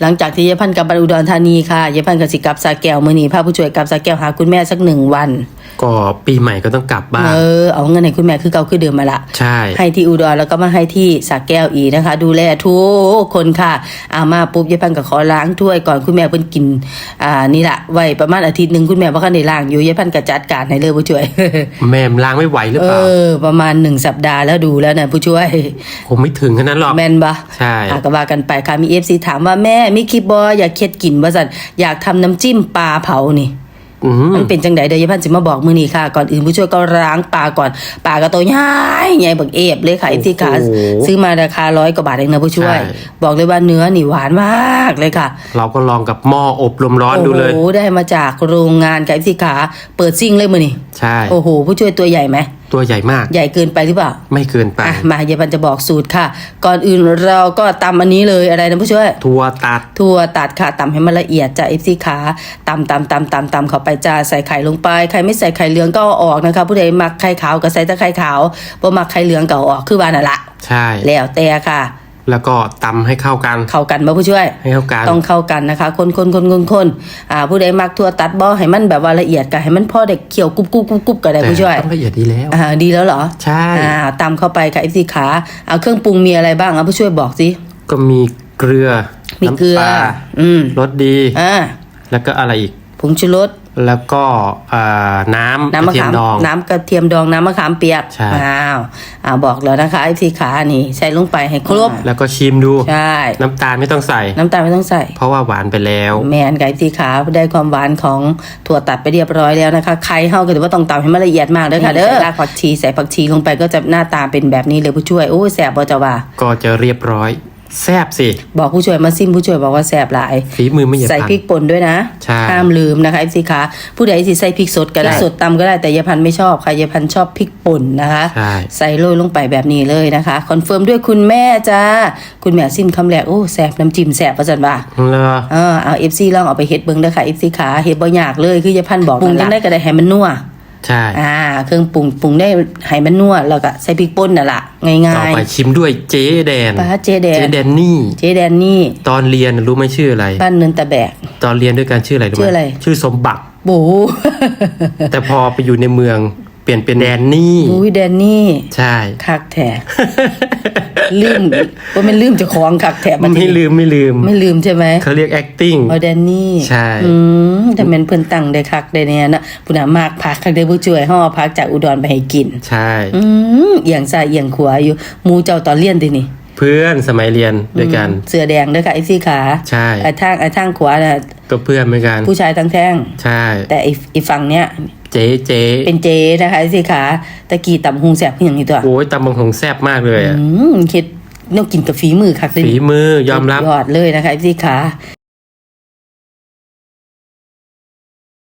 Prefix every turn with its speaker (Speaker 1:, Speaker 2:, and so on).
Speaker 1: หลังจากที่ยายพันธ์กลับบ้านอุดรธานีค่ะยายพันธ์กับสิกับสาแก้วมื้อนีพาผู้ช่วยกับสาแก้วหาคุณแม่สักหนึ่งวัน
Speaker 2: ก็ปีใหม่ก็ต้องกลับบ้าน
Speaker 1: เออ เอาเงินให้คุณแม่คือเก่าคือเดิมมาละ
Speaker 2: ใช่
Speaker 1: ให้ที่อุดรแล้วก็มาให้ที่สาแก้วอีกนะคะ ดูแลทุกคนค่ะ อามาปุ๊บยายพันธุ์ก็ขอล้างถ้วยก่อนคุณแม่เพิ่นกิน อ่า นี่ละไว้ประมาณอาทิตย์หนึ่งคุณแม่บ่คันได้ล้างอยู่ยายพันธุ์ก็จัดการให้เลยผู้ช่วย
Speaker 2: แม่มล้างไม่ไหวหรือ
Speaker 1: เอ
Speaker 2: เปล่า
Speaker 1: อประมาณหนึ่งสัปดาห์แล้วดูแล้วนะผู้ช่วย
Speaker 2: ผมไม่ถึงขนาดนั้นหรอก
Speaker 1: แม่นปะ
Speaker 2: ใช่
Speaker 1: อะก็ว่ากันไปค่ะ มีเอฟซีถามว่าแม่มีคลิปบออยากเค็ดกินว่าสันอยากทำน้ำจิ้มปลาเผานี่
Speaker 2: อื ม
Speaker 1: มันเป็นจังไดเดี๋ยวยายพันธุ์สิมาบอกมือนี้ค่ะ ก่อนอื่นผู้ช่วยก็ล้างปลาก่อนปลากระตัวใหญ่ใหญ่บักเอฟเลยค่ะเอฟซีค่ะซื้อมาราคาร้อยกว่าบาทเองนะผู้ช่วย บอกเลยว่าเนื้อนี่หวานมากเลยค่ะ
Speaker 2: เราก็ลองกับหม้ออบลมร้อนดูเลย
Speaker 1: โอ้โหได้มาจากโรงงานกับเอฟซีขาเปิดซิ่งเลยมือนี่
Speaker 2: ใช่
Speaker 1: โอ้โหผู้ช่วยตัวใหญ่ไหม
Speaker 2: ตัวใหญ่มาก
Speaker 1: ใหญ่เกินไปหรือเปล่า
Speaker 2: ไม่เกินไป
Speaker 1: อะมายายพันธุ์จะบอกสูตรค่ะ ก่อนอื่นเราก็ตำอันนี้เลยอะไรนะผู้ช่วย
Speaker 2: ทัวตัด
Speaker 1: ถั่วตัดค่ะตำให้มันละเอียดจ้ะเอฟซีขาตำตำตำตำตำเข้าไปจ้าใส่ไข่ลงไปใครไม่ใส่ไข่เหลืองก็เอาออกนะคะผู้ใดมักไข่ขาวก็ใส่แต่ไข่ขาวบ่มักไข่เหลืองก็เอาออกคือว่านั่นละ
Speaker 2: ใช่
Speaker 1: แล้วแต่ค่ะ
Speaker 2: แล้วก็ตำให้เข้ากัน
Speaker 1: เข้ากันบ่ผู้ช่วย
Speaker 2: ให้เข้ากัน
Speaker 1: ต้องเข้ากันนะคะ คนคนคนคนคนอ่า ผู้ใดมักถั่วตัดบ่ให้มันแบบว่าละเอียดก็ให้มันพอได้เคี่ยวกรุบกรุบกรุบกรุบก็ได้
Speaker 2: แต่
Speaker 1: ผู้ช่วย
Speaker 2: ต้องละเอียดดีแล้ว
Speaker 1: อ่า ดีแล้วเหรอ
Speaker 2: ใช่
Speaker 1: อ่าตำเข้าไปค่ะเอฟซีขาเอาเครื่องปรุงมีอะไรบ้างอะผู้ช่วยบอกสิ
Speaker 2: ก็มีเกลือ
Speaker 1: มีเกลือ
Speaker 2: น้ำปลา
Speaker 1: อืม
Speaker 2: รสดี
Speaker 1: อ่า
Speaker 2: แล้วก็อะไรอีก
Speaker 1: ผงชูรส
Speaker 2: แล้วก็อ่าน้ำ
Speaker 1: น้ำมะ
Speaker 2: กรเทีย
Speaker 1: ขาม
Speaker 2: ดอง
Speaker 1: น้ำกระเทียมดองน้ำมะขามเปียก
Speaker 2: ใช่
Speaker 1: อ้าวอ่าบอกแล้วนะคะไอ้ที่ขานี่ใส่ลงไปให้ครบ
Speaker 2: แล้วก็ชิมดู
Speaker 1: ใช่
Speaker 2: น้ำตาลไม่ต้องใส่
Speaker 1: น้ำตาลไม่ต้องใส่
Speaker 2: เพราะว่าหวานไปแล้ว
Speaker 1: แมนไก่ที่ขาได้ความหวานของถั่วตัดไปเรียบร้อยแล้วนะคะใครเฮาก็ถือว่าต้องตำให้มันละเอียดมากเด้อค่ะเด้อรากผักชีใส่ผักชีลงไปก็จะหน้าตาเป็นแบบนี้เลยผู้ช่วยโอ้ยแสบบ่จะว่า
Speaker 2: ก็จะเรียบร้อย แซบสิ
Speaker 1: บอกผู้ช่วยมาซิมผู้ช่วยบอกว่าแสบหลาย
Speaker 2: ฝีมือไม่เหยียบ
Speaker 1: ใส่
Speaker 2: พัน
Speaker 1: พริกป่นด้วยนะ
Speaker 2: ใช่
Speaker 1: ห้ามลืมนะคะไอ้สิคะผู้ใดสิใส่พริกสดก็ได้
Speaker 2: ใช่
Speaker 1: สดตำก็ได้แต่ยายพันธุ์ไม่ชอบค่ะยายพันธุ์ชอบพริกป่นนะคะ
Speaker 2: ใช่
Speaker 1: ใส่โรยลงไปแบบนี้เลยนะคะคอนเฟิร์มด้วยคุณแม่จ้าคุณแม่ซิมคำแรกโอ้แสบน้ำจิ้มแสบประจันว่า
Speaker 2: เลอ
Speaker 1: เออเอาเอฟซีลองเอาไปเฮ็ดเบิ่งเด้อค่ะเอฟซีขาเฮ็ดบ่ยากเลยคือยายพันธุ์บอกปรุงยังได้ก็ได้ให้มันนัว
Speaker 2: ใช่
Speaker 1: อ่าเครื่องปรุงปรุงได้ให้มันนัวแล้วก็ใส่พริกป่นน่ะล่ะง่
Speaker 2: ต่อา
Speaker 1: ย
Speaker 2: ไปชิมด้วยเจ๊แดน
Speaker 1: ๆป้าเจแดน
Speaker 2: เจ๊แดนนี่
Speaker 1: เจแดนนี่
Speaker 2: ตอนเรียนรู้ไหมชื่ออะไร
Speaker 1: บ้านเนินตะแบก
Speaker 2: ตอนเรียนด้วยกันชื่ออะไรรู้ไหม
Speaker 1: ชื่ออะไร
Speaker 2: ชื่อสมบัติ
Speaker 1: โบ
Speaker 2: แต่พอไปอยู่ในเมืองเปลี่ยนเป็นแดนนี่
Speaker 1: อุ้ยแดนนี่
Speaker 2: ใช่
Speaker 1: คักแท้ ลืมว่ามันลืมเจะของคักแท้บัด
Speaker 2: ไม่
Speaker 1: นี้
Speaker 2: ลืมไม่ลืม
Speaker 1: ไม่ลืมใช่ไหม
Speaker 2: เขาเรียก acting
Speaker 1: เอาแดนนี่
Speaker 2: ใช่
Speaker 1: อืมแต่แม่นเพิ่นตั้งได้คักได้แน่นะผู้น่ะมากพักคักได้ผู้ช่วยห่อพักจากอุดรไปให้กิน
Speaker 2: ใช่
Speaker 1: อืมเอียงซ้ายเอียงขวาอยู่หมูเจ้าตอนเรียนตินี่
Speaker 2: เพื่อนสมัยเรียนด้วยกัน
Speaker 1: เสื้อแดงเด้อค่ะไอ้ซี่ขา
Speaker 2: ใช่
Speaker 1: ไอ้ทางไอ้ทางขวาน่ะ
Speaker 2: ก็เพื่อนเหมือนกัน
Speaker 1: ผู้ชายทั้งแท่ง
Speaker 2: ใช่
Speaker 1: แต่ไอ้ไอ้ฝั่งเนี้ย
Speaker 2: เจ๊เจ๊
Speaker 1: เป็นเจนะคะไอ้ซี่ขาตะกี้ตำหุงแซ่บคือหยังนี่ตัว
Speaker 2: โอ้ยตำบังหงแซ่บมากเลยอะ
Speaker 1: อืมเฮ็ดแนวกินกับฝีมือคักเด้
Speaker 2: ฝี
Speaker 1: นี่
Speaker 2: มือยอมรับ
Speaker 1: ยอดเลยนะคะไอ้ซี่ขา